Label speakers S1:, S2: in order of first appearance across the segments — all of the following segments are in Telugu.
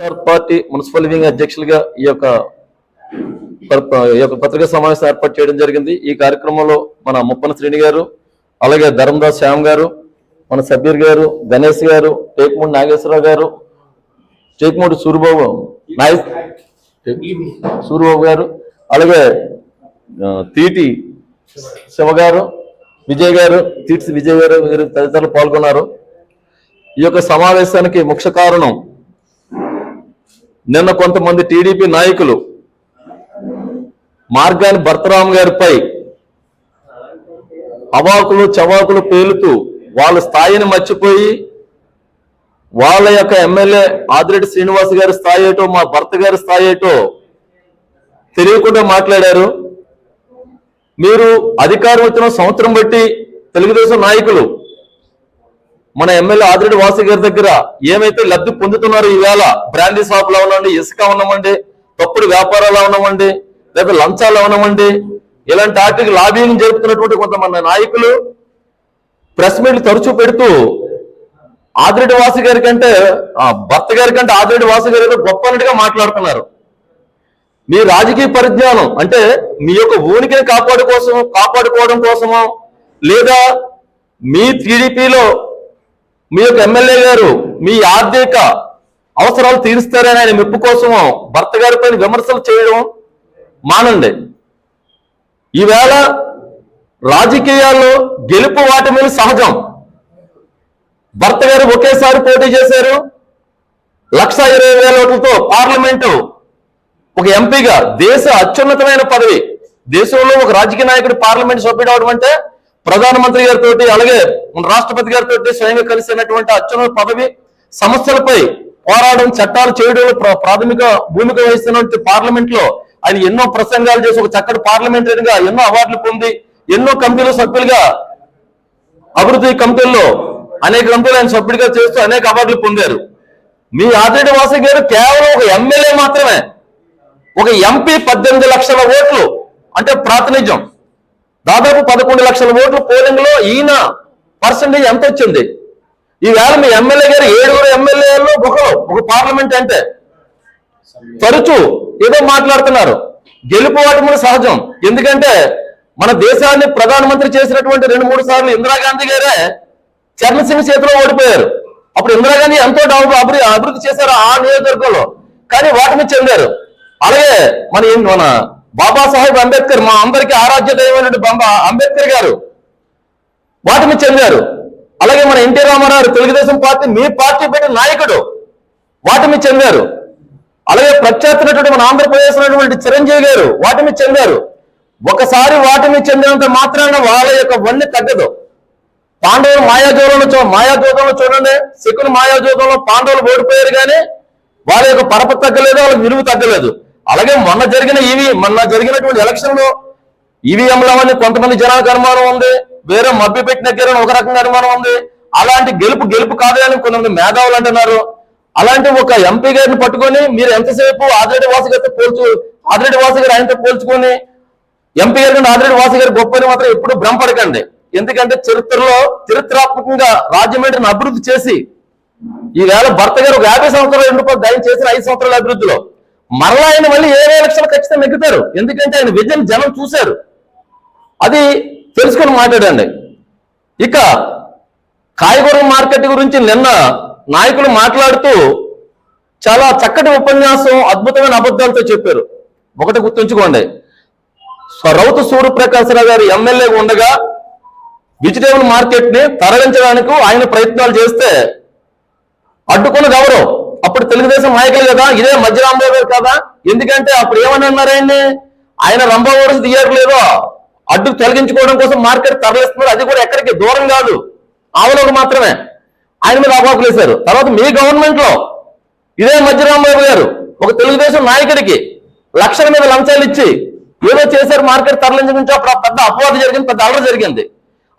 S1: పార్టీ మున్సిపల్ వింగ్ అధ్యక్షులుగా ఈ యొక్క పర్- ఈ యొక్క పత్రికా సమావేశం ఏర్పాటు చేయడం జరిగింది. ఈ కార్యక్రమంలో మన ముప్పన శ్రేణి గారు అలాగే ధర్మదాస్ శ్యామ్ గారు మన సబీర్ గారు గణేష్ గారు టేక్మూడి నాగేశ్వరరావు గారు టేక్మూడి సూరిబాబు నాయ్ సూరిబాబు గారు అలాగే తీటి శివ గారు విజయ్ గారు తీటి విజయ్ గారు తదితరులు పాల్గొన్నారు. ఈ యొక్క సమావేశానికి ముఖ్య కారణం నిన్న కొంతమంది టీడీపీ నాయకులు మార్గాని భర్తరామ్ గారిపై అవాకులు చవాకులు పేలుతూ వాళ్ళ స్థాయిని మర్చిపోయి వాళ్ళ యొక్క ఎమ్మెల్యే ఆదిరెడ్డి శ్రీనివాస్ గారి స్థాయి ఏటో మా భర్త గారి స్థాయి ఏటో తెలియకుండా మాట్లాడారు. మీరు అధికారం వచ్చిన సంవత్సరం బట్టి తెలుగుదేశం నాయకులు మన ఎమ్మెల్యే ఆదిరెడ్డి వాసు గారి దగ్గర ఏమైతే లబ్ధి పొందుతున్నారో ఈవేళ బ్రాండీ షాపులు అవనండి ఇసుక అవనమండి తప్పుడు వ్యాపారాలు అవనమండి లేదా లంచాలు అవనమండి ఇలాంటి వాటికి లాబింగ్ జరుపుతున్నటువంటి కొంతమంది నాయకులు ప్రెస్ మీట్లు తరచూ పెడుతూ ఆదిరెడ్డి వాసు గారి కంటే ఆ, భర్త గారి కంటే ఆదిరెడ్డి వాసు గారి ఏదో గొప్ప అన్నట్టుగా మాట్లాడుతున్నారు. మీ రాజకీయ పరిజ్ఞానం అంటే మీ యొక్క ఊనికిని కాపాడుకోసం కాపాడుకోవడం కోసమో లేదా మీ టీడీపీలో మీ యొక్క ఎమ్మెల్యే గారు మీ ఆర్థిక అవసరాలు తీరుస్తారని ఆయన మెప్పు కోసం భర్త గారి పైన విమర్శలు చేయడం మానండి. ఈవేళ రాజకీయాల్లో గెలుపు వాటమిలు సహజం. భర్త గారు ఒకేసారి పోటీ చేశారు. లక్ష ఇరవై వేల ఓట్లతో పార్లమెంటు ఒక ఎంపీగా దేశ అత్యున్నతమైన పదవి. దేశంలో ఒక రాజకీయ నాయకుడు పార్లమెంట్ సభ్యుడు అవడం అంటే ప్రధానమంత్రి గారితో అలాగే మన రాష్ట్రపతి గారితో స్వయంగా కలిసినటువంటి అత్యున్నత పదవి సమస్యలపై పోరాడడం చట్టాలు చేయడంలో ప్రాథమిక భూమిక వహిస్తున్నటువంటి పార్లమెంట్లో ఆయన ఎన్నో ప్రసంగాలు చేసి ఒక చక్కటి పార్లమెంటరీగా ఎన్నో అవార్డులు పొంది ఎన్నో కమిటీల సభ్యులుగా అభివృద్ధి కమిటీల్లో అనేక కమిటీలు ఆయన సభ్యుడిగా చేస్తూ అనేక అవార్డులు పొందారు. మీ ఆదిరెడ్డి వాసు గారు కేవలం ఒక ఎమ్మెల్యే మాత్రమే. ఒక ఎంపీ పద్దెనిమిది లక్షల ఓట్లు అంటే ప్రాతినిధ్యం. దాదాపు పదకొండు లక్షల ఓట్లు పోలింగ్లో ఈయన పర్సంటేజ్ ఎంత వచ్చింది? ఈవేళ మీ ఎమ్మెల్యే గారు ఏడుగురు ఎమ్మెల్యేలు ఒకరు ఒక పార్లమెంట్ అంటే తరచూ ఏదో మాట్లాడుతున్నారు. గెలుపు ఓటములు సహజం. ఎందుకంటే మన దేశాన్ని ప్రధానమంత్రి చేసినటువంటి రెండు మూడు సార్లు ఇందిరాగాంధీ గారే చరణ్ సింగ్ చేతిలో ఓడిపోయారు. అప్పుడు ఇందిరాగాంధీ ఎంతో డౌన్ అభివృద్ధి అభివృద్ధి చేశారు ఆ నియోజకవర్గంలో. కానీ వాటిని చెందారు. అలాగే మన ఏం- మన బాబాసాహెబ్ అంబేద్కర్ మా అందరికీ ఆరాధ్య దైవమైనటువంటి బాబా అంబేద్కర్ గారు. వాటిని చెందారు. అలాగే మన ఎన్టీ రామారావు తెలుగుదేశం పార్టీ మీ పార్టీ పెట్టిన నాయకుడు వాటిని చెందారు. అలాగే ప్రఖ్యాతినటువంటి మన ఆంధ్రప్రదేశ్ ఉన్నటువంటి చిరంజీవి గారు వాటిని చెందారు. ఒకసారి వాటిని చెందినంత మాత్రాన వాళ్ళ యొక్క వన్నె తగ్గదు. పాండవులు మాయాజోదంలో చూ మాయాజోదంలో చూడండి. శకుని మాయాజోదంలో పాండవులు ఓడిపోయారు కానీ వాళ్ళ యొక్క పరప తగ్గలేదు వాళ్ళకి విలువ తగ్గలేదు. అలాగే మొన్న జరిగిన ఇవి మొన్న జరిగినటువంటి ఎలక్షన్లో ఈవీఎంలు అవన్నీ కొంతమంది జనాలకు అనుమానం ఉంది. వేరే మభ్య పెట్టిన దగ్గర ఒక రకంగా అనుమానం ఉంది. అలాంటి గెలుపు గెలుపు కాదే అని కొంతమంది మేధావులు అంటున్నారు. అలాంటి ఒక ఎంపీ గారిని పట్టుకొని మీరు ఎంతసేపు ఆదిరెడ్డి వాసు గారితో పోల్చు ఆదిరెడ్డి వాసు గారు ఆయనతో పోల్చుకొని ఎంపీ గారిని ఆదిరెడ్డి వాసు గారి గొప్పని మాత్రం ఎప్పుడు భ్రమపడకండి ఎందుకంటే చరిత్రలో చరిత్రాత్మకంగా రాజమండ్రిని అభివృద్ధి చేసి ఈవేళ భర్త గారు ఒక యాభై సంవత్సరాలు ఎండిపోయి దయం చేసిన ఐదు సంవత్సరాల అభివృద్ధిలో మరలా ఆయన మళ్ళీ ఏ లక్షలు ఖచ్చితంగా నెగ్గుతారు? ఎందుకంటే ఆయన విజన్ జనం చూశారు. అది తెలుసుకొని మాట్లాడండి. ఇక కాయగూర మార్కెట్ గురించి నిన్న నాయకులు మాట్లాడుతూ చాలా చక్కటి ఉపన్యాసం అద్భుతమైన అబద్ధాలతో చెప్పారు. ఒకటి గుర్తుంచుకోండి. స్వ- రౌతు సూర్యప్రకాశరావు గారు ఎమ్మెల్యేగా ఉండగా వెజిటేబుల్ మార్కెట్ని తరలించడానికి ఆయన ప్రయత్నాలు చేస్తే అడ్డుకున్నది ఎవరు అప్పుడు తెలుగుదేశం నాయకులు కదా ఇదే మధ్య రాంబాబు గారు కదా. ఎందుకంటే అప్పుడు ఏమని అన్నారు ఆయన రంభావరసు తీయట్లేదు అడ్డు తొలగించుకోవడం కోసం మార్కెట్ తరలిస్తున్నారు. అది కూడా ఎక్కడికి? దూరం కాదు. ఆవులకు మాత్రమే. ఆయన మీద అవాకులు వేశారు. తర్వాత మీ గవర్నమెంట్లో ఇదే మధ్య రాంబాబు గారు ఒక తెలుగుదేశం నాయకుడికి లక్షల మీద లంచాలు ఇచ్చి ఏదో చేశారు మార్కెట్ తరలించడం అప్పుడు పెద్ద అపవాదం జరిగింది పెద్ద అలర జరిగింది.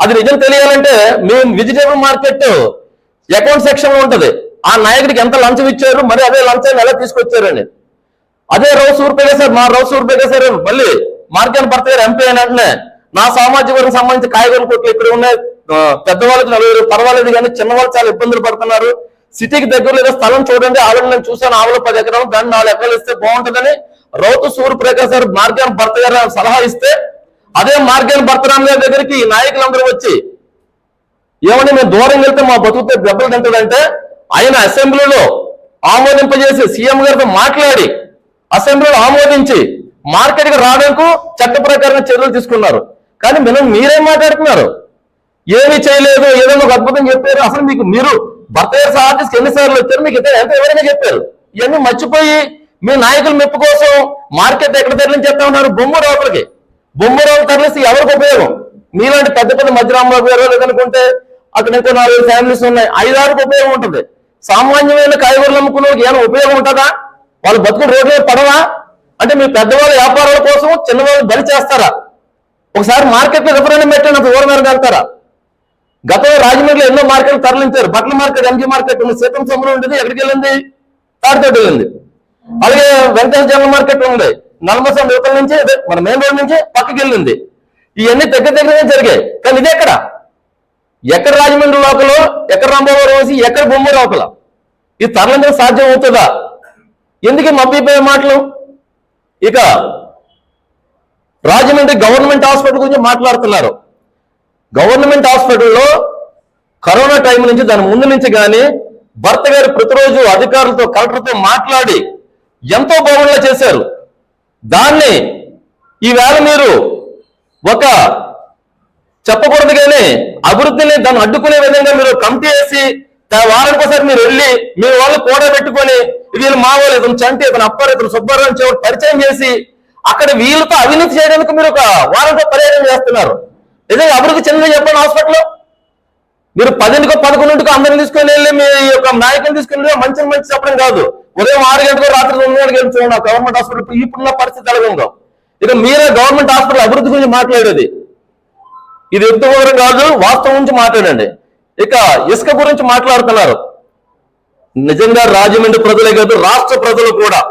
S1: అది నిజం తెలియాలంటే మేము వెజిటేబుల్ మార్కెట్ అకౌంట్ సెక్షన్లో ఉంటది. ఆ నాయకుడికి ఎంత లంచం ఇచ్చారు మరి అదే లంచాన్ని ఎలా తీసుకొచ్చారని అదే రౌస్ ఊరిపేగా సార్ మా రౌస్ ఊరిపేగా సార్ మళ్ళీ మార్కెన్ భర్త గారు ఎంపీ అయిన వెంటనే నా సామాజిక వర్గం సంబంధించి కాయగూరల కోట్లు ఇక్కడ ఉన్నాయి? పెద్దవాళ్ళకి నలుగురు పర్వాలేదు కానీ చిన్నవాళ్ళు చాలా ఇబ్బందులు పడుతున్నారు. సిటీకి దగ్గరలో ఏదో స్థలం చూడండి ఆవిడ నేను చూశాను ఆవిడ పది ఎకరాలు దాన్ని నాలుగు ఎకరాలు ఇస్తే బాగుంటుందని రౌతు సూర్యప్రకాశ్ గారు మార్గాన్ భర్త గారు సలహా ఇస్తే అదే మార్గాన్ భర్తరామ్ గారి దగ్గరికి ఈ నాయకులందరూ వచ్చి ఏమని మేము దూరం వెళ్తే మా బతుకుతే దెబ్బలు తింటుందంటే ఆయన అసెంబ్లీలో ఆమోదింపజేసి సీఎం గారితో మాట్లాడి అసెంబ్లీలో ఆమోదించి మార్కెట్కి రావడానికి చట్ట ప్రకారం చర్యలు తీసుకున్నారు. కానీ మనం మీరేం మాట్లాడుతున్నారు? ఏమీ చేయలేదు ఏదో ఒక అద్భుతం చెప్పారు. అసలు మీకు మీరు భర్త గారి ఆర్టిస్ట్ ఎన్నిసార్లు వచ్చారు? మీకు ఇద్దరు ఎంత ఎవరైనా చెప్పారు? ఇవన్నీ మర్చిపోయి మీ నాయకుల మెప్పు కోసం మార్కెట్ ఎక్కడ తరలించి చెప్తా ఉన్నారు? బొమ్మ రోడ్లకి బొమ్మ రోడ్లు తరలిస్తే ఎవరికి ఉపయోగం? మీలాంటి పెద్ద పెద్ద మధ్యరామబాబు గారు లేదనుకుంటే అక్కడ ఇంకో నాలుగు ఫ్యామిలీస్ ఉన్నాయి. ఐదారుకు ఉపయోగం ఉంటుంది. సామాన్యమైన కాయగూరలు అమ్ముకున్న ఏమైనా ఉపయోగం ఉంటుందా? వాళ్ళు బతుకులు రోడ్లే పడవా? అంటే మీ పెద్దవాళ్ళ వ్యాపారాల కోసం చిన్నవాళ్ళు బలి చేస్తారా? ఒకసారి మార్కెట్లో రిఫరెండం పెట్టండి అంత దూరం వెళ్తారా? గతంలో రాజమండ్రిలో ఎన్నో మార్కెట్లు తరలించారు. బట్టల మార్కెట్ ఎంజీ మార్కెట్ ఉంది సీతం సముద్రం ఉండేది ఎక్కడికి వెళ్ళింది? తాడితోటి వెళ్ళింది. అలాగే వెంకటేశ్వర జనరల్ మార్కెట్ ఉంది. నల్మసం యువతల నుంచి మన మెయిన్ రోడ్ నుంచి పక్కకి వెళ్ళింది. ఇవన్నీ దగ్గర దగ్గరనే జరిగాయి. కానీ ఇది ఎక్కడ? ఎక్కడ రాజమండ్రి లోపల? ఎక్కడ రాంబాబు వేసి ఎక్కడ బొమ్మ లోపల? ఇది తరలించడం సాధ్యం అవుతుందా ఎందుకు మబ్బిపోయే మాటలు? ఇక రాజమండ్రి గవర్నమెంట్ హాస్పిటల్ గురించి మాట్లాడుతున్నారు. గవర్నమెంట్ హాస్పిటల్లో కరోనా టైం నుంచి దాని ముందు నుంచి కానీ భర్త గారు ప్రతిరోజు అధికారులతో కలెక్టర్తో మాట్లాడి ఎంతో బాగుండా చేశారు. దాన్ని ఈవేళ మీరు ఒక చెప్పకూడదు కానీ అభివృద్ధిని దాన్ని అడ్డుకునే విధంగా మీరు కమిటీ వేసి వారానికి ఒకసారి మీరు వెళ్ళి మీ వాళ్ళు కూడా పెట్టుకొని వీళ్ళు మా వాళ్ళు ఇతను చంటి ఇతను అప్పారు ఇతను సుబ్బారావు అని పరిచయం చేసి అక్కడ వీళ్ళతో అవినీతి చేయడానికి మీరు ఒక వారంతో పర్యటన చేస్తున్నారు. నిజంగా అభివృద్ధి చెందిన చెప్పండి హాస్పిటల్ మీరు పదింటికో పదకొండింటికో అందరిని తీసుకొని వెళ్ళి మీ యొక్క నాయకుని తీసుకుని వెళ్ళి మంచి మంచి చెప్పడం కాదు. ఉదయం ఆరు గంటలకు రాత్రి తొమ్మిది గంటలకు వెళ్ళి చూడండి గవర్నమెంట్ హాస్పిటల్ ఇప్పుడున్న పరిస్థితి ఎలాగ ఇక మీరే గవర్నమెంట్ హాస్పిటల్ అభివృద్ధి గురించి మాట్లాడేది. ఇది ఎంత కాదు వాస్తవం నుంచి మాట్లాడండి. ఇక ఇసుక గురించి మాట్లాడుతున్నారు. నిజంగా రాజమండ్రి ప్రజలే కాదు రాష్ట్ర ప్రజలు కూడా.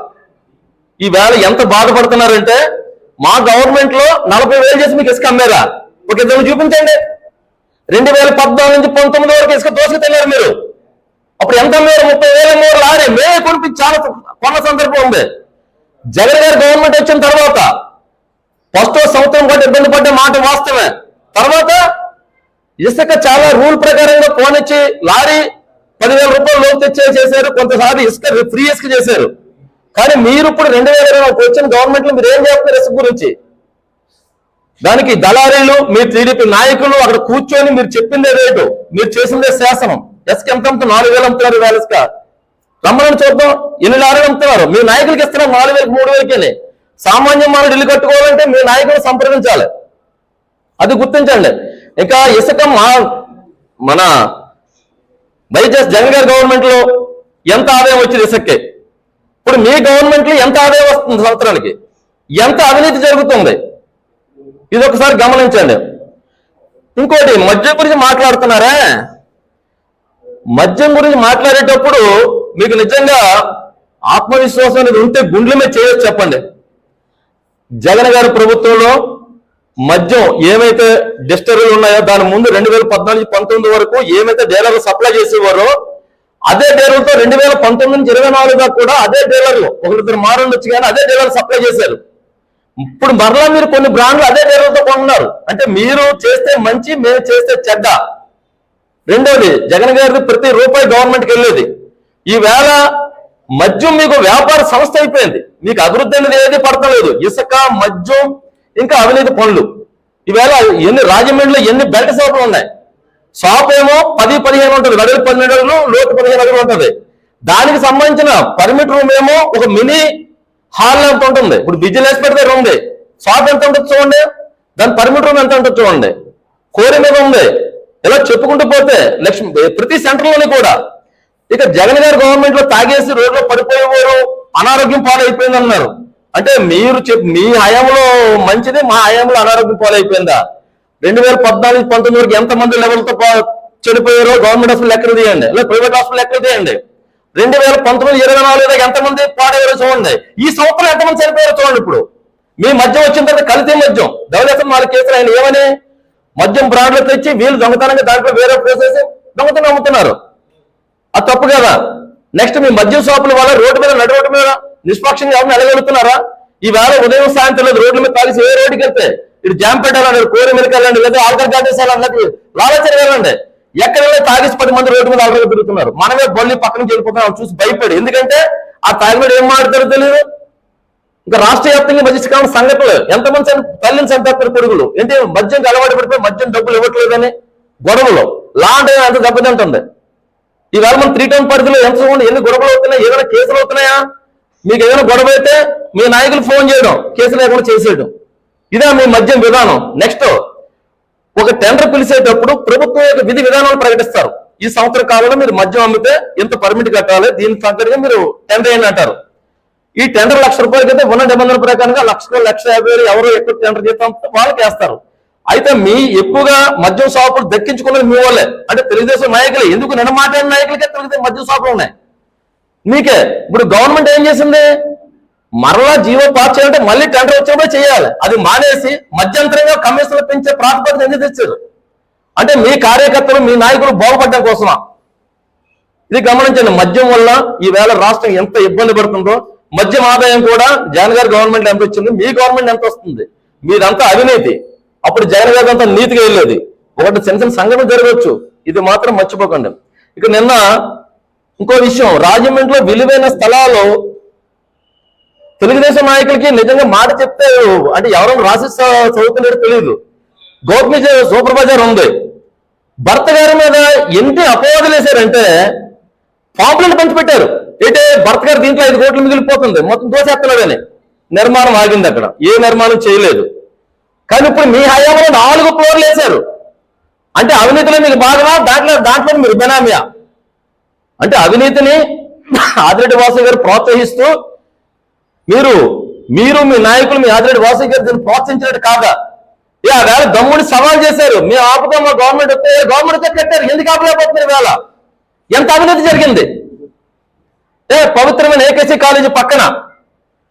S1: ఈ వేళ ఎంత బాధపడుతున్నారంటే మా గవర్నమెంట్లో నలభై వేలు చేసి మీకు ఇసుక అమ్మారా? ఒక ఇద్దరు చూపించండి. రెండు వేల పద్నాలుగు నుంచి పంతొమ్మిది వరకు ఇసుక దోసుకు తిన్నారు మీరు. అప్పుడు ఎంత అమ్మారు? ముప్పై వేల మూడు లారీ మే కొనిపించి చాలా కొన్న సందర్భం ఉంది. జగన్ గారి గవర్నమెంట్ వచ్చిన తర్వాత ఫస్ట్ సంవత్సరం పాటు ఇబ్బంది పడ్డ మాట వాస్తవమే. తర్వాత ఇసుక చాలా రూల్ ప్రకారంగా కోనిచ్చి లారీ పదివేల రూపాయలు లోపు తెచ్చే చేశారు కొంతసారి ఇసుక ఫ్రీ ఇసుక చేశారు. కానీ మీరు ఇప్పుడు రెండు వేల ఇరవై ఒకటి వచ్చిన గవర్నమెంట్లో మీరు ఏం చేస్తున్నారు ఇసుక గురించి? దానికి దళారీలు మీ టీడీపీ నాయకులు అక్కడ కూర్చొని మీరు చెప్పిందే రేటు మీరు చేసిందే శాసనం. ఇసుక ఎంత అమ్ముతున్నారు నాలుగు వేలు అమ్ముతున్నారు వేల ఇసుక. రమ్మని చూద్దాం. ఎన్ని లారీలు అమ్ముతున్నారు? మీ నాయకులకి ఇస్తున్నారు నాలుగు వేలకు మూడు వేలకి సామాన్య మానవుడు ఇల్లు కట్టుకోవాలంటే మీ నాయకులు సంప్రదించాలి. అది గుర్తించండి. ఇంకా ఇసుక మా మన వైఎస్ జగన్ గారి గవర్నమెంట్లో ఎంత ఆదాయం వచ్చింది ఇసుకే ఇప్పుడు మీ గవర్నమెంట్లో ఎంత ఆదాయం వస్తుంది సంవత్సరానికి? ఎంత అవినీతి జరుగుతుంది? ఇది ఒకసారి గమనించండి. ఇంకోటి మద్యం గురించి మాట్లాడుతున్నారా? మద్యం గురించి మాట్లాడేటప్పుడు మీకు నిజంగా ఆత్మవిశ్వాసం అనేది ఉంటే గుండెల మీద చేయొచ్చు చెప్పండి. జగన్ గారి ప్రభుత్వంలో మద్యం ఏమైతే డిస్టరీలు ఉన్నాయో దాని ముందు రెండు వేల పద్నాలుగు పంతొమ్మిది వరకు ఏమైతే డీలర్లు సప్లై చేసేవారో అదే డీలర్లతో రెండు వేల పంతొమ్మిది నుంచి ఇరవై నాలుగు దాకా కూడా అదే డీలర్లు ఒకరిద్దరు మారుండొచ్చు కానీ అదే డీలర్ సప్లై చేశారు. ఇప్పుడు మరలా మీరు కొన్ని బ్రాండ్లు అదే డేలర్తో కొంటున్నారు అంటే మీరు చేస్తే మంచి మేము చేస్తే చెడ్డ. రెండోది జగన్ గారిది ప్రతి రూపాయి గవర్నమెంట్కి వెళ్ళేది. ఈవేళ మద్యం మీకు వ్యాపార సంస్థ అయిపోయింది. మీకు అభివృద్ధి అనేది ఏది పడతలేదు. ఇసుక మద్యం ఇంకా అవినీతి పనులు. ఈవేళ ఎన్ని రాజమండ్రిలో ఎన్ని బెల్ట్ షాపులు ఉన్నాయి? షాప్ ఏమో పది పదిహేను ఉంటుంది. వెడలు పన్నెండు అడుగులు లోటు పదిహేను అడుగులు ఉంటుంది. దానికి సంబంధించిన పర్మిట్ రూమ్ ఏమో ఒక మినీ హాల్ ఎంత ఉంటుంది? ఇప్పుడు బిజినెస్ పెడితే ఉంది షాప్ ఎంత ఉంటుంది చూడండి. దాని పర్మిట్ రూమ్ ఎంత ఉంటుంది చూడండి. కోరి మీద ఉంది. ఇలా చెప్పుకుంటూ పోతే లక్ష్మి ప్రతి సెంటర్లోనే కూడా. ఇక జగన్ గారి గవర్నమెంట్లో తాగేసి రోడ్లో పడిపోయేవారు. అనారోగ్యం పాలైపోయింది అన్నారు అంటే మీరు చెప్ మీ హయాంలో మంచిది మా హయాంలో అనారోగ్యం పాలైపోయిందా? రెండు వేల పద్నాలుగు పంతొమ్మిది వరకు ఎంత మంది లెవెల్తో పా- చనిపోయారో గవర్నమెంట్ హాస్పిటల్ లెక్కలు తీయండి లేదా ప్రైవేట్ హాస్పిటల్ లెక్కలు తీయండి. రెండు వేల పంతొమ్మిది ఇరవై నాలుగు ఎంతమంది పాడయ్యారో చూడండి. ఈ సంవత్సరం ఎంతమంది చనిపోయారో చూడండి ఇప్పుడు. మీ మద్యం వచ్చిన తర్వాత కల్తీ మద్యం. ధవళేశ్వరం వాళ్ళ కేసులు ఆయన ఏమని? మద్యం బ్రాడ్లో తెచ్చి వీళ్ళు దొంగతనంగా దాంట్లో వేరే పోసేసి దొంగతనం అమ్ముతున్నారు. అది తప్పు కదా. నెక్స్ట్ మీ మద్యం షాపుల వల్ల రోడ్డు మీద నడి రోడ్డు మీద నిష్పక్షంగా ఎవరిని వెళ్ళగలుగుతున్నారా ఈ వేళ ఉదయం సాయంత్రం లేదు రోడ్ల మీద తాగేసి ఏ రోడ్డుకి వెళ్తే ఇటు జాంపేట వెళ్ళండి కోరి మీదకి వెళ్ళండి లేదా ఆల్కర్ గార్డెన్స్ వెళ్ళండి లాలచరి వెళ్ళండి. ఎక్కడ తాగేసి పది మంది రోడ్డు మీద అలరగా తిరుగుతున్నారు. మనమే బొల్లి పక్కన వెళ్ళిపోతున్నాం చూసి భయపడి. ఎందుకంటే ఆ తాగినోడు ఏం మాట్లాడతారో తెలియదు ఇంకా రాష్ట్ర వ్యాప్తంగా మధ్యకాలం సంఘటనలు. ఎంతమంది తల్లిని చంపేస్తారు కొడుకులు. ఏంటి? మద్యంకి అలవాటు పడిపోయి మద్యం డబ్బులు ఇవ్వట్లేదని గొడవలు. లాంటి అంత దెబ్బతింటుంది. ఈవేళ మన త్రీ టౌన్ పరిధిలో ఎంత చూడండి ఎన్ని గొడవలు అవుతున్నాయి ఏదైనా కేసులు అవుతున్నాయా? మీకు ఏదైనా గొడవ అయితే మీ నాయకులు ఫోన్ చేయడం కేసు లేకుండా చేసేయడం. ఇదే మీ మద్యం విధానం. నెక్స్ట్ ఒక టెండర్ పిలిచేటప్పుడు ప్రభుత్వం యొక్క విధి విధానాలు ప్రకటిస్తారు. ఈ సంవత్సర కాలంలో మీరు మద్యం అమ్మితే ఇంత పర్మిట్ కట్టాలి దీనికి తగ్గట్టుగా మీరు టెండర్ వేయండి అంటారు. ఈ టెండర్ లక్ష రూపాయలకి అయితే ఉన్న నిబంధనల ప్రకారంగా లక్ష లక్ష యాభై వేలు ఎవరు ఎక్కువ టెండర్ చేస్తాం వాళ్ళకి వేస్తారు అయితే మీ ఎక్కువగా మద్యం షాపులు దక్కించుకున్నది మీ వాళ్ళే. అంటే తెలుగుదేశం నాయకులే. ఎందుకు నిన్న మాట్లాడిన నాయకులకే తెలుగుదేశం మద్యం షాపులు ఉన్నాయి? మీకే. ఇప్పుడు గవర్నమెంట్ ఏం చేసింది? మరలా జీవో పాస్ చేయాలంటే మళ్ళీ టెండర్ వచ్చినప్పుడు చేయాలి. అది మానేసి మధ్యంతరంగా కమిషన్లు పెంచే ప్రాతిపదిక ఎందుకు తెచ్చారు? అంటే మీ కార్యకర్తలు మీ నాయకులు బాగుపడడం కోసమా? ఇది గమనించండి. మద్యం వల్ల ఈ వేళ రాష్ట్రం ఎంత ఇబ్బంది పడుతుందో మద్యం ఆదాయం కూడా జగన్ గారి గవర్నమెంట్ ఎంత వచ్చింది మీ గవర్నమెంట్ ఎంత వస్తుంది? మీదంతా అవినీతి. అప్పుడు జగన్ గారి అంతా నీతిగా వెళ్ళేది. ఒకటి చిన్న చిన్న సంఘటన జరగవచ్చు. ఇది మాత్రం మర్చిపోకండి. ఇక నిన్న ఇంకో విషయం రాజమండ్రిలో విలువైన స్థలాలు తెలుగుదేశం నాయకులకి నిజంగా మాట చెప్తే అంటే ఎవరైనా రాసి చదువుతున్నారో తెలియదు గోపిజ సూపర్ బజార్ ఉంది. భర్త గారి మీద ఎన్ని అపవాదులు వేశారంటే పాంప్లెట్ పంచిపెట్టారు. ఏంటే భర్త గారు దీంట్లో ఐదు కోట్లు మిగిలిపోతుంది మొత్తం దోసేస్తున్నాడని. నిర్మాణం ఆగింది అక్కడ. ఏ నిర్మాణం చేయలేదు. కానీ ఇప్పుడు మీ హయాంలో నాలుగు ఫ్లోర్లు వేశారు. అంటే అవినీతిలో మీకు బాగా దాంట్లో దాంట్లో మీరు బెనామియా? అంటే అవినీతిని ఆదిరెడ్డి వాసు గారు ప్రోత్సహిస్తూ మీరు మీరు మీ నాయకులు మీ ఆదిరెడ్డి వాసు గారు దీన్ని ప్రోత్సహించినట్టు కాదా ఏ ఆ వేళ దమ్ముని సవాల్ చేశారు. మీ ఆపుగా మా గవర్నమెంట్ వస్తే గవర్నమెంట్ కట్టారు. ఎందుకు ఆపలేకపోతున్నారు వేళ? ఎంత అవినీతి జరిగింది? ఏ పవిత్రమైన ఏకేసీ కాలేజీ పక్కన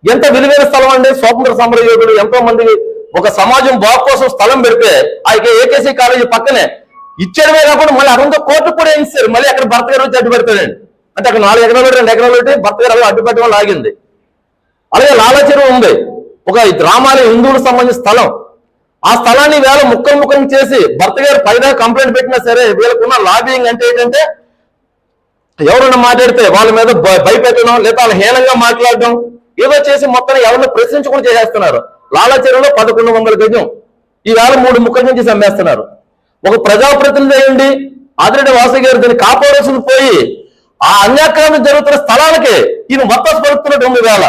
S1: ఎంత విలువైన స్థలం అండి? స్వాతంత్ర సమర ఎంతో మంది ఒక సమాజం బాగు కోసం స్థలం పెడితే ఆ ఏకేసీ కాలేజీ పక్కనే ఇచ్చడమే కాకుండా మళ్ళీ అదంతా కోట్లు కూడా ఇస్తారు? మళ్ళీ అక్కడ భర్త గారు వచ్చి అడ్డు అంటే అక్కడ నాలుగు ఎకరాలు రెండు ఎకరాలు ఉంటే భర్త గారు అలా అడ్డు పెట్టడం లాగింది అలాగే లాలా చెరువు ఉంది. ఒక గ్రామాల హిందువులకు సంబంధించిన స్థలం. ఆ స్థలాన్ని వేళ ముక్కలు ముక్కలు చేసి భర్త గారు పైదా కంప్లైంట్ పెట్టినా సరే వీళ్ళకున్న లాబింగ్ అంటే ఏంటంటే ఎవరైనా మాట్లాడితే వాళ్ళ మీద భయపెట్టడం లేదా వాళ్ళ హీనంగా మాట్లాడడం ఏదో చేసి మొత్తం ఎవరిని ప్రశ్నించకుండా చేసేస్తున్నారు. లాలా చెరువులో పదకొండు వందల గజం. ఈ వేళ మూడు ముక్కల నుంచి అమ్మేస్తున్నారు. ఒక ప్రజాప్రతినిధి అయ్యండి. ఆదిరెడ్డి వాసు గారు దీన్ని కాపాడాల్సింది పోయి ఆ అన్యాక్రమం జరుగుతున్న స్థలాలకి ఈయన మొత్తం పలుకుతున్నట్టు ఉంది వేళ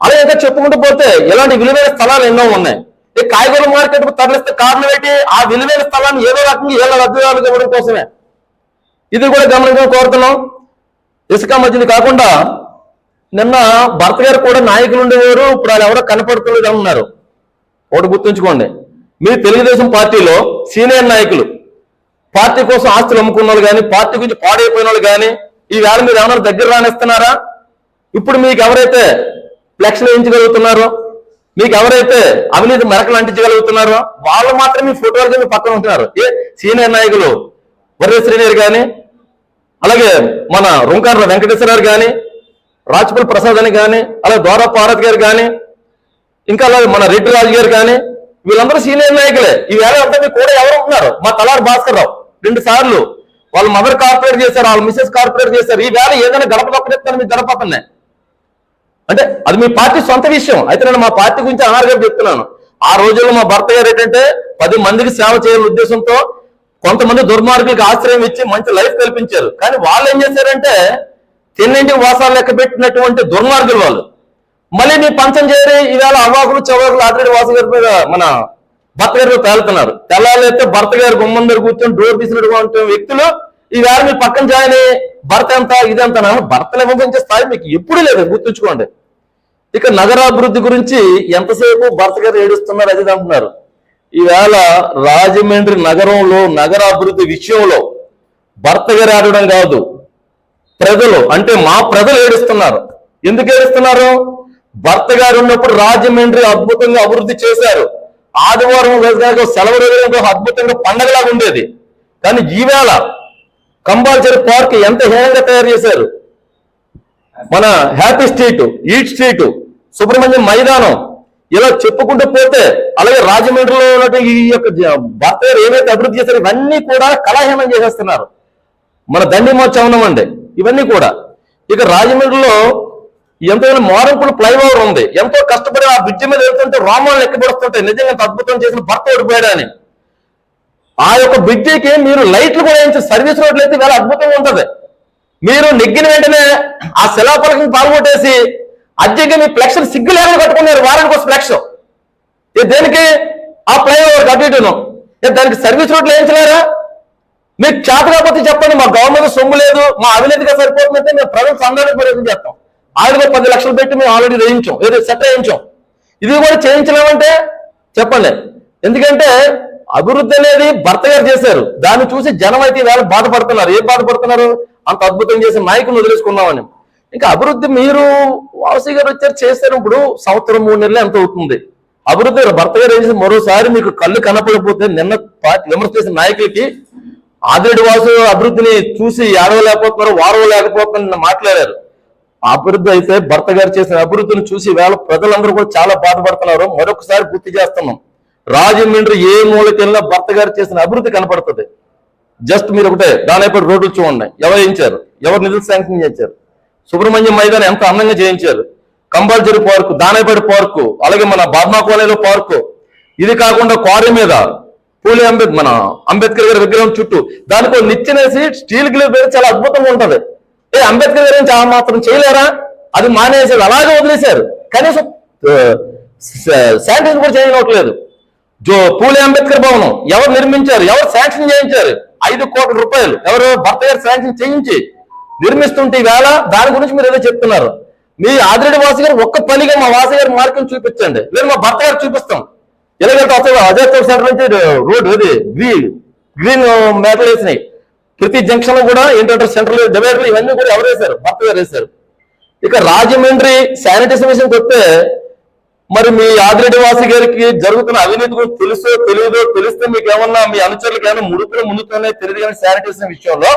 S1: అలా ఇంకా చెప్పుకుంటూ పోతే ఇలాంటి విలువైన స్థలాలు ఎన్నో ఉన్నాయి. ఈ కాయగూర మార్కెట్ తరలిస్తే కారణం ఏంటి? ఆ విలువైన స్థలాన్ని ఏదో రకంగా ఏళ్ళ లబ్ధిదారులకు ఇవ్వడం కోసమే. ఇది కూడా గమనించడం కోరుతున్నాం. ఇసుక మధ్యది కాకుండా నిన్న భర్త గారు కూడా నాయకులు ఉండేవారు. ఇప్పుడు వాళ్ళు ఎవరో కనపడుతున్నారు అన్నారు ఒకటి గుర్తుంచుకోండి. మీ తెలుగుదేశం పార్టీలో సీనియర్ నాయకులు పార్టీ కోసం ఆస్తులు అమ్ముకున్న వాళ్ళు కానీ పార్టీ గురించి పాడైపోయిన వాళ్ళు కానీ ఈ వేళ మీరు ఏమైనా దగ్గర రానిస్తున్నారా? ఇప్పుడు మీకు ఎవరైతే ఫ్లెక్స్లు వేయించగలుగుతున్నారో మీకు ఎవరైతే అవినీతి మెరకలు అంటించగలుగుతున్నారో వాళ్ళు మాత్రమే మీ ఫోటోలకి మీ పక్కన ఉంటున్నారు. ఏ సీనియర్ నాయకులు వర్ర శ్రీనియర్ కానీ అలాగే మన రుంకార్ల వెంకటేశ్వరరావు కానీ రాజపల్లి ప్రసాద్ అని కానీ అలాగే దోరా పారత్ గారు కానీ ఇంకా అలాగే మన రెడ్డి రాజు గారు కానీ వీళ్ళందరూ సీనియర్ నాయకులే. ఈ వేళ అంతా మీ కూడా ఎవరు ఉంటున్నారు మా తలారు భాస్కర్ రావు రెండు సార్లు. వాళ్ళ మదర్ కార్పొరేట్ చేశారు వాళ్ళ మిసెస్ కార్పొరేట్ చేశారు. ఈ వేళ ఏదైనా గడప మీ మీకు గడపతున్నాయి అంటే అది మీ పార్టీ సొంత విషయం. అయితే నేను మా పార్టీ గురించి అనారుగా చెప్తున్నాను. ఆ రోజుల్లో మా భర్త గారు ఏంటంటే పది మందికి సేవ చేయాలనే ఉద్దేశంతో కొంతమంది దుర్మార్గులకు ఆశ్రయం ఇచ్చి మంచి లైఫ్ కల్పించారు. కానీ వాళ్ళు ఏం చేశారంటే తిన్నింటికి వాసాలు లెక్క పెట్టినటువంటి దుర్మార్గులు వాళ్ళు. మళ్ళీ నీ పంచం చేరి ఈవేళ అవ్వాకులు చవాకులు ఆదిరెడ్డి వాసు గారి మీద మన భర్త గారు తేలుతున్నారు. తెల్లాలైతే భర్త గారి గుమ్మం దగ్గర కూర్చొని డోర్ తీసినటువంటి వ్యక్తులు ఈవేళ మీ పక్కన జాయిన్ భర్త ఎంత ఇదంతా భర్తలు విమర్శించే స్థాయి మీకు ఎప్పుడూ లేదు. గుర్తుంచుకోండి. ఇక నగరాభివృద్ధి గురించి ఎంతసేపు భర్త గారు ఏడుస్తున్నారు అది అంటున్నారు. ఈవేళ రాజమండ్రి నగరంలో నగరాభివృద్ధి విషయంలో భర్త గారు ఆడడం కాదు. ప్రజలు అంటే మా ప్రజలు ఏడుస్తున్నారు. ఎందుకు ఏడుస్తున్నారు? భర్త గారు ఉన్నప్పుడు రాజమండ్రి అద్భుతంగా అభివృద్ధి చేశారు. ఆదివారం రోజు సెలవు రోజు అద్భుతంగా పండగలాగా ఉండేది. కానీ ఈవేళ కంపల్సరీ పార్క్ ఎంత హేయంగా తయారు చేశారు. మన happy street eat street Subrahmanyam మైదానం ఇలా చెప్పుకుంటూ పోతే అలాగే రాజమండ్రిలో ఉన్నటువంటి ఈ యొక్క భర్త గారు ఏవైతే అభివృద్ధి చేశారో ఇవన్నీ కూడా కళాహీనం చేసేస్తున్నారు. మన దండి మోత్సవం అండి ఇవన్నీ కూడా. ఇక రాజమండ్రిలో ఎంతైనా మోరంపుడు ఫ్లైఓవర్ ఉంది. ఎంతో కష్టపడి ఆ బ్రిడ్జి మీద వెళ్తుంటే రోమాలు ఎక్కబడుతుంటాయి నిజంగా అద్భుతం చేసిన భర్త ఓడిపోయాడని. ఆ యొక్క బ్రిడ్జికి మీరు లైట్లు కూడా వేయించి సర్వీస్ రోడ్లు అయితే చాలా అద్భుతంగా ఉంటది. మీరు నెగ్గిన వెంటనే ఆ శిలాఫలకం పాల్గొట్టేసి అద్దెకి మీ ఫ్లెక్స్ సిగ్గు లేకుండా కట్టుకున్నారు వారానికి ఒక ఫ్లెక్స్. ఇది దేనికి? ఆ ఫ్లైఓవర్ అటు ఇటును. దానికి సర్వీస్ రోడ్లు వేయించలేరా? మీకు చేత కాకపోతే చెప్పండి మా గవర్నమెంట్ సొమ్ము లేదు మా అవినీతిగా సరిపోతుందంటే మేము ప్రజలు సంఘానికి ప్రయత్నం చేస్తాం. ఆల్రెడీ పది లక్షలు పెట్టి మేము ఆల్రెడీ వేయించాం. ఏదో సెట్ వేయించాం. ఇది కూడా చేయించలేమంటే చెప్పండి. ఎందుకంటే అభివృద్ధి అనేది భర్త గారు చేశారు. దాన్ని చూసి జనం అయితే వేళ బాధపడుతున్నారు. ఏం బాధపడుతున్నారు? అంత అద్భుతం చేసి నాయకులు వదిలేసుకున్నామని ఇంకా అభివృద్ధి మీరు వాసు గారు వచ్చారు చేశారు ఇప్పుడు సంవత్సరం మూడు నెలలు ఎంత అవుతుంది? అభివృద్ధి భర్త గారు చేసి మరోసారి మీకు కళ్ళు కనపడకపోతే నిన్న పార్టీ విమర్శ చేసిన నాయకులకి ఆదిరెడ్డి వాసు అభివృద్ధిని చూసి ఏడవలేకపోతున్నారు వారవలేకపోతున్నారు నిన్న మాట్లాడారు. అభివృద్ధి అయితే భర్త గారు చేసిన అభివృద్ధిని చూసి వేళ ప్రజలందరూ కూడా చాలా బాధపడుతున్నారు. మరొకసారి గుర్తు చేస్తున్నాం. రాజమండ్రి ఏ మూలకెళ్ళినా భర్త గారు చేసిన అభివృద్ధి కనపడుతుంది. జస్ట్ మీరు ఒకటే దానిపై రోడ్లు చూడండి. ఎవరు వేయించారు? ఎవరు నిధులు శాంక్షన్ చేయించారు? సుబ్రహ్మణ్యం మైదానం ఎంత అందంగా చేయించారు? కంపల్సరీ పార్కు దానేపేట పార్కు అలాగే మన బాద్మా కాలనీలో పార్కు. ఇది కాకుండా క్వారీ మీద పూలే అంబేద్ మన అంబేద్కర్ గారి విగ్రహం చుట్టూ దానికి నిచ్చినేసి నిచ్చెనేసి స్టీల్ గ్లూ పేరు చాలా అద్భుతంగా ఉంటది. ఏ అంబేద్కర్ గారి నుంచి ఆ మాత్రం చేయలేరా? అది మానేసారు అలాగే వదిలేశారు. కనీసం శానిటైజ్ కూడా చేయనట్లేదు. జో పూలే అంబేద్కర్ భవనం ఎవరు నిర్మించారు ఎవరు శాంక్షన్ చేయించారు? ఐదు కోట్ల రూపాయలు. ఎవరు భర్త గారు శాంక్షన్ చేయించి నిర్మిస్తుంటే ఈవేళ దాని గురించి మీరు ఏదో చెప్తున్నారు. మీ ఆదిరెడ్డి వాసు గారు ఒక్క పనిగా మా వాసు గారి మార్గం చూపించండి. లేదు మా భర్త గారు చూపిస్తాం. ఎలాగంటే అజయ్ సెంటర్ నుంచి రోడ్ అది గ్రీన్ గ్రీన్ మేటలు వేసినాయి. ప్రతి జంక్షన్లో కూడా ఏంటంటే సెంట్రల్ డివైడర్లు ఇవన్నీ కూడా ఎవరు వేశారు? భర్త గారు వేశారు. ఇక రాజమండ్రి శానిటైజేషన్ విషయంకి వస్తే మరి మీ ఆదిరెడ్డి వాసి గారికి జరుగుతున్న అవినీతి గురించి తెలుసో తెలియదో తెలిస్తే మీకు ఏమన్నా మీ అనుచరులకు ఏమైనా ముడుపులు ముందుతోనే తెలియదు కానీ శానిటైజేషన్ విషయంలో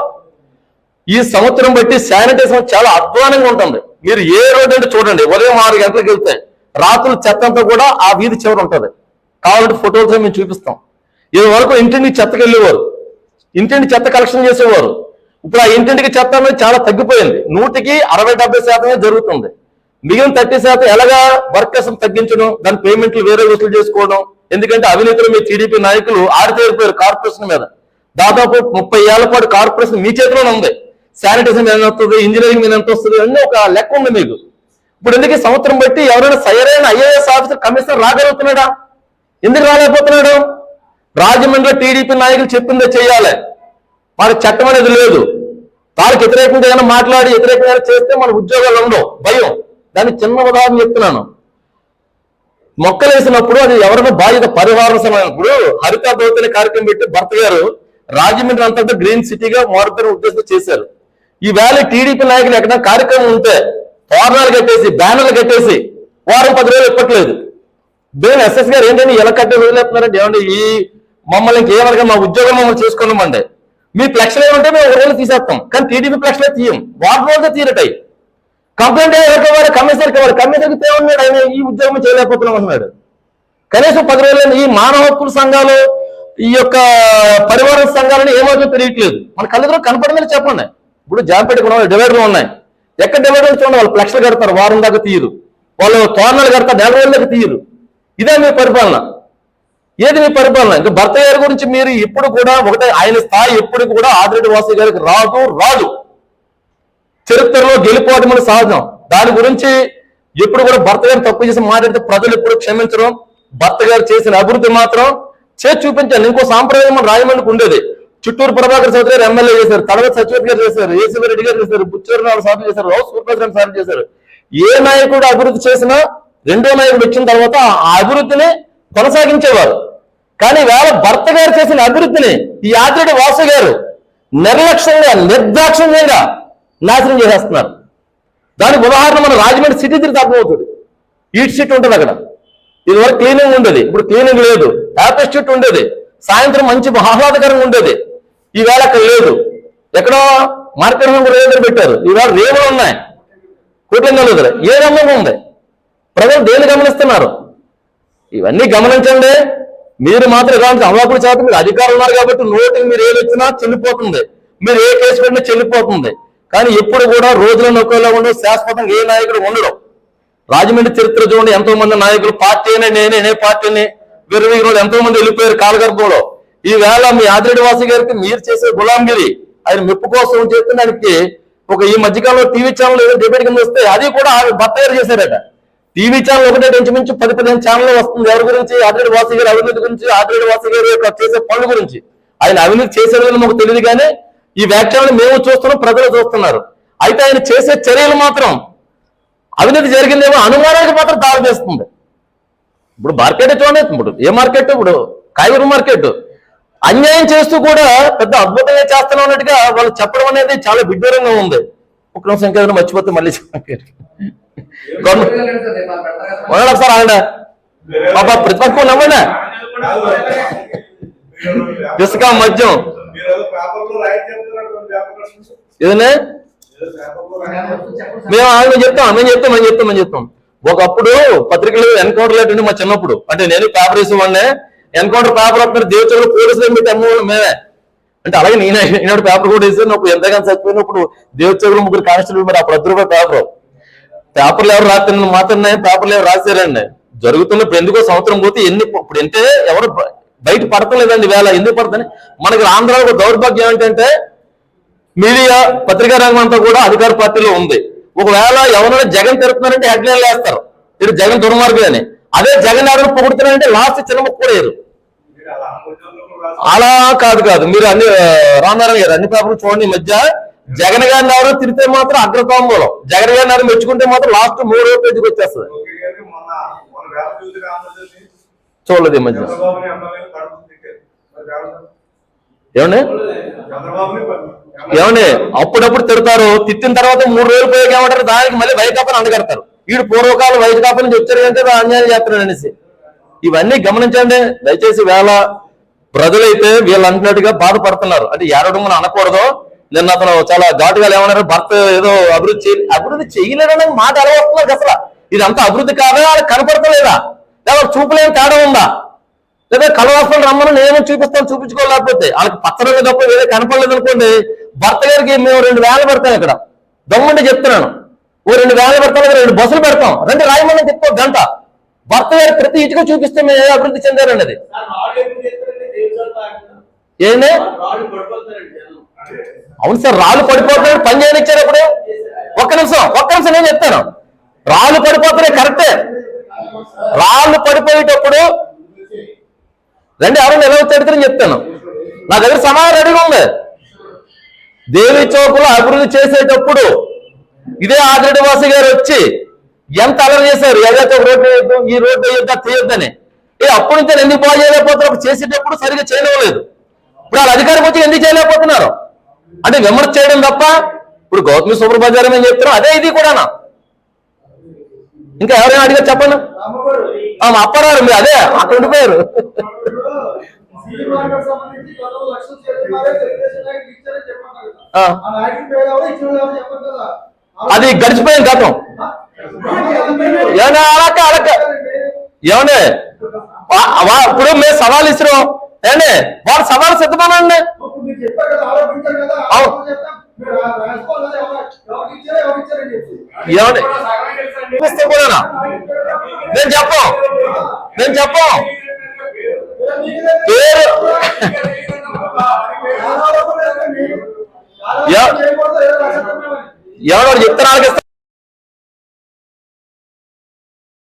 S1: ఈ సంవత్సరం బట్టి శానిటైజేషన్ చాలా అధ్వానంగా ఉంటుంది. మీరు ఏ రోడ్డు అంటే చూడండి ఉదయం ఆరు గంటలకు వెళ్తే రాత్రులు చెత్తంతా కూడా ఆ వీధి చివరి ఉంటుంది. కావాలంటే ఫోటోలతో మేము చూపిస్తాం. ఇది వరకు ఇంటిని చెత్తకెళ్ళేవారు ఇంటింటి చెత్త కలెక్షన్ చేసేవారు. ఇప్పుడు ఆ ఇంటింటికి చెత్త అనేది చాలా తగ్గిపోయింది. నూటికి అరవై డెబ్బై శాతమే జరుగుతుంది. మిగిలిన థర్టీ శాతం ఎలాగా వర్కర్స్ తగ్గించడం దాని పేమెంట్లు వేరే వసూలు చేసుకోవడం. ఎందుకంటే అవినీతిలో మీ టీడీపీ నాయకులు ఆడితేరిపోయారు కార్పొరేషన్ మీద. దాదాపు ముప్పై ఏళ్ళ పాటు కార్పొరేషన్ మీ చేతిలోనే ఉంది. శానిటైజేషన్ మీద ఎంత వస్తుంది? ఇంజనీరింగ్ మీద ఎంత వస్తుంది? అన్నీ ఒక లెక్క ఉంది మీకు. ఇప్పుడు ఎందుకు సంవత్సరం బట్టి ఎవరైనా సరైన ఐఏఎస్ ఆఫీసర్ కమిషనర్ రాగలుగుతున్నాడా? ఎందుకు రాలేకపోతున్నాడు? రాజమండ్రిలో టీడీపీ నాయకులు చెప్పిందే చేయాలి వాళ్ళకి చట్టం అనేది లేదు. వాళ్ళకి వ్యతిరేకంగా ఏమైనా మాట్లాడి వ్యతిరేకంగా చేస్తే మన ఉద్యోగాలు ఉండవు. భయం. దాన్ని చిన్న ఉదాహరణ చెప్తున్నాను. మొక్కలు వేసినప్పుడు అది ఎవరైనా బాధ్యత పరిహారం సమయప్పుడు హరిత దౌత్య కార్యక్రమం పెట్టి భర్త గారు రాజమండ్రి అంతటా గ్రీన్ సిటీగా మారుతున్న ఉద్దేశంతో చేశారు. ఈ వేళ టీడీపీ నాయకులు ఎక్కడ కార్యక్రమం ఉంటే తోరణాలు కట్టేసి బ్యానర్లు కట్టేసి వారం పది రోజులు ఇప్పట్లేదు దేని ఎస్ఎస్ గారు ఏంటంటే ఎలా కట్టే వదిలేస్తున్నారంటే ఏమంటే ఈ మమ్మల్ని ఇంకేమనగా మా ఉద్యోగం మమ్మల్ని చేసుకున్నామండి మీ ఫ్లెక్స్లు ఏమంటే మేము ఒక రోజు తీసేస్తాం. కానీ టీడీపీ ఫ్లెక్స్లే తీయం. వాటి రోజులే తీరటాయి కంప్లైంట్ ఎవరికి వాడు కమిషనర్కి వాడు కమిషనర్కి తేమన్నాడు ఆయన ఈ ఉద్యోగం చేయలేకపోతున్నాం అన్నాడు కనీసం పది రోజులు ఈ మానవ హక్కుల సంఘాలు ఈ యొక్క పరివార సంఘాలని ఏమవుతుందో తెలియట్లేదు. మన కళ్ళెదురు కనపడిందని చెప్పండి. ఇప్పుడు జాంపేట కూడా డివైడర్లు ఉన్నాయి. ఎక్కడ డివైడర్లు చూడండి వాళ్ళు ఫ్లెక్స్లు కడతారు. వారం దాకా తీయరు. వాళ్ళు తోరణాలు కడతారు నెల రోజుల దాకా తీయరు. ఇదే మీ పరిపాలన. ఏది మీ పరిపాలన? ఇంకా భర్త గారి గురించి మీరు ఇప్పుడు కూడా ఒకటే ఆయన స్థాయి ఎప్పుడు కూడా ఆదిరెడ్డి వాసు గారికి రాదు రాదు. చరిత్రలో గెలిపోవడం మన సహజం దాని గురించి ఎప్పుడు కూడా భర్త గారిని తప్పు చేసి మాట్లాడితే ప్రజలు ఎప్పుడు క్షమించడం భర్త గారు చేసిన అభివృద్ధి మాత్రం చేసి చూపించాలి. ఇంకో సాంప్రదాయం మన రాజమండ్రికి ఉండేది. చుట్టూరు ప్రభాకర్ చౌదరి గారు ఎమ్మెల్యే చేశారు. తలవతి సచివత్ గారు చేశారు. ఏసీవీ రెడ్డి గారు చేశారు. బుచ్చూరు నాలుగు సార్లు చేశారు. రావు సూర్యప్రసాద్ సార్లు చేశారు. ఏ నాయకుడు అభివృద్ధి చేసినా రెండో నాయకుడు వచ్చిన తర్వాత ఆ అభివృద్ధిని కొనసాగించేవారు. కానీ వేళ భర్త గారు చేసిన అభివృద్ధిని ఈ ఆదిరెడ్డి వాసు గారు నిర్లక్ష్యంగా నిర్దాక్షిణ్యంగా నాశనం చేసేస్తున్నారు. దానికి ఉదాహరణ మన రాజమండ్రి సిటీ తిరిగి అర్థమవుతుంది. ఈట్ సిట్ ఉంటుంది అక్కడ. ఇది వరకు క్లీనింగ్ ఉండేది ఇప్పుడు క్లీనింగ్ లేదు. హ్యాపీ స్ట్రీట్ ఉండేది. సాయంత్రం మంచి ఆహ్లాదకరంగా ఉండేది. ఈవేళ అక్కడ లేదు. ఎక్కడో మార్కెట్ రేవు దగ్గర పెట్టారు. ఈవేళ రేవులు ఉన్నాయి. కోట్లంగల్ దగ్గర. ఏ రంగం ఉంది? ప్రజలు దేని గమనిస్తున్నారు? ఇవన్నీ గమనించండి. మీరు మాత్రం ఇలాంటి అవాకులు చేత మీరు అధికారులు ఉన్నారు కాబట్టి నోటికి మీరు ఏది వచ్చినా చెల్లిపోతుంది. మీరు ఏ కేసు పెట్టినా చెల్లిపోతుంది. కానీ ఎప్పుడు కూడా రోజులను ఒకేలా ఉండవు శాశ్వతంగా ఏ నాయకుడు ఉండడం. రాజమండ్రి చరిత్ర చూడండి ఎంతో మంది నాయకులు పార్టీనే నేనే నే పార్టీని విరవీగులు ఎంతో మంది వెళ్ళిపోయారు కాలగర్భంలో. ఈ వేళ మీ ఆదిరెడ్డివాసి గారికి మీరు చేసే గులాంగిరి ఆయన మెప్పు కోసం చేస్తున్నానికి ఒక ఈ మధ్యకాలంలో టీవీ ఛానల్ ఏదో డిబేట్ కింద వస్తే అది కూడా ఆయన భర్త గారు చేశారట. టీవీ ఛానల్ ఒకటే ఇంచుమించు పది పదిహేను ఛానల్ వస్తుంది. ఎవరి గురించి? ఆదిరెడ్డి వాసి గారి అవినీతి గురించి ఆదిరెడ్డి వాసు గారి యొక్క చేసే పనుల గురించి. ఆయన అవినీతి చేసేది మాకు తెలియదు కానీ ఈ వ్యాఖ్యలను మేము చూస్తున్నాం ప్రజలు చూస్తున్నారు. అయితే ఆయన చేసే చర్యలు మాత్రం అవినీతి జరిగిందేమో అనుమానానికి మాత్రం దారి చేస్తుంది ఇప్పుడు మార్కెట్ చూడండి ఇప్పుడు ఏ మార్కెట్? ఇప్పుడు కాయగూర మార్కెట్. అన్యాయం చేస్తూ కూడా పెద్ద అద్భుతంగా చేస్తున్నట్టుగా వాళ్ళు చెప్పడం అనేది చాలా విడ్డూరంగా ఉంది. ఒక నిమిషం మర్చిపోతే మళ్ళీ గవర్నమెంట్ వదలండి ఒకసారి ఆయన పాప ప్రతిపక్షం నమ్మండి. ఇసుక మద్యం. ఏదన్నా మేము ఆయన చెప్తాం మేము చెప్తాం మేము చెప్తాం మేము చెప్తాం. ఒకప్పుడు పత్రికలు ఎన్కౌంటర్ లేటండి మా చిన్నప్పుడు. అంటే నేను పేపర్ వేసేవాడినే. ఎన్కౌంటర్ పేపర్ అప్పుడు దేవచోళ్ళు పోలీసులు పెట్టి మేమే. అంటే అలాగే నేను ఈనాడు పేపర్ కూడా వేసాను అప్పుడు ఎంతగానో చచ్చిపోయినప్పుడు దేవచోళ్ళు ముగ్గురు కానిస్టేబుల్ మరి అప్పుడు అద్దరు పేపర్. పేపర్లు ఎవరు రాత్రి మాత్రమే పేపర్లు ఎవరు రాశారండి. జరుగుతున్నప్పుడు ఎందుకో సంవత్సరం పోతే ఎన్ని ఇప్పుడు అంటే ఎవరు బయట పడతలేదండి వేళ. ఎందుకు పడుతుంది మనకి ఆంధ్రాలో దౌర్భాగ్యం ఏంటంటే మీడియా పత్రికా రంగం అంతా కూడా అధికార పార్టీలో ఉంది. ఒకవేళ ఎవరైనా జగన్ తిరుగుతున్నారంటే హెడ్లైన్ వేస్తారు. ఇది జగన్ దుర్మార్గుడు అని అదే జగన్ ఎవరు పొగుడుతున్నారంటే లాస్ట్ చిన్న ముక్క కూడా అలా కాదు కాదు. మీరు అన్ని ఆ, రామనారాయణ గారు అన్ని పేపర్లు చూడండి మధ్య. జగన్ గారిని ఎవరో తిరిగితే మాత్రం అగ్రతాంబూలం. జగన్ గారిని ఎవరు మెచ్చుకుంటే మాత్రం లాస్ట్ మూడో పేజీకి వచ్చేస్తుంది. చూడలేదు ఈ మధ్య. ఏమండి? ఏమండి? అప్పుడప్పుడు తిడతారు. తిట్టిన తర్వాత మూడు రోజులు పోయాక ఏమంటారు? దానికి మళ్ళీ వైకాపని అండగడతారు వీడు పూర్వకాలం వైకాపా నుంచి వచ్చారు కంటే అన్యాయం చేస్తున్నాడు అనేసి. ఇవన్నీ గమనించండి. దయచేసి వేళ ప్రజలైతే వీళ్ళు అంటున్నట్టుగా బాధపడుతున్నారు. అంటే ఏడవడం మనం అనకూడదు. నిన్న అతను చాలా ఘాటుగా ఏమన్నారు భర్త ఏదో అభివృద్ధి చేయ అభివృద్ధి చేయలేదనే మాట ఎలా వస్తున్నారు అసలు. ఇదంతా అభివృద్ధి కాదా? వాళ్ళకి కనపడతలేదా? లేదా చూపులేని తేడా ఉందా? లేదా కలవాసం రమ్మని నేను చూపిస్తాను చూపించుకోలేకపోతే వాళ్ళకి పచ్చరంగా తప్ప వేరే కనపడలేదు అనుకోండి భర్త గారికి మేము రెండు వేలు పెడతాం ఇక్కడ. దమ్ముంటే చెప్తున్నాను. ఓ రెండు వేలు పెడతాం లేదా రెండు బస్సులు పెడతాం. రెండు రాయమని చెప్తాం గంట. భర్త గారి ప్రతి ఇటుక చూపిస్తే మేము ఏ అభివృద్ధి చెందారన్నది ఏంటి అవును సార్ రాళ్ళు పడిపోతున్నాడు పని చేయనిచ్చారు అప్పుడు ఒక్క నిమిషం ఒక్క నిమిషం నేను చెప్తాను. రాళ్ళు పడిపోతున్నాయి కరెక్టే. రాళ్ళు పడిపోయేటప్పుడు రండి ఎవరైనా ఎలా తిడతారని చెప్తాను. నా దగ్గర సమాధానం రెడీగా ఉంది. దేవి చౌకులో అభివృద్ధి చేసేటప్పుడు ఇదే ఆదిరెడ్డి గారు వచ్చి ఎంత అలర్ చేశారు? ఏదైతే ఒక రోడ్డు వేయొద్దు ఈ రోడ్డు వేయొద్దా తీయొద్దని ఏ అప్పటి నుంచి ఎందుకు బాగా చేయలేకపోతున్నారు? చేసేటప్పుడు సరిగా చేయలేలేదు ఇప్పుడు వాళ్ళ అధికారం వచ్చి ఎందుకు చేయలేకపోతున్నారు? అంటే విమర్శ చేయడం తప్ప ఇప్పుడు గౌతమి సూపర్బజార్ అని చెప్తున్నాం అదే ఇది కూడానా? ఇంకా ఎవరైనా అడిగా చెప్పండి. ఆ, మా మీరు అదే అక్కడ ఉండిపోయారు ఆ. అది గడిచిపోయిన గతం ఏమన్నా అలక్క అలక్క ఏమండి? ఇప్పుడు మేము సవాల్ ఇస్తున్నాం. ఏమండి వాళ్ళు సవాల్ సిద్ధమనండి. ఏమండి? నేను చెప్పం నేను చెప్పం పేరు. ఎవరు ఇస్తాం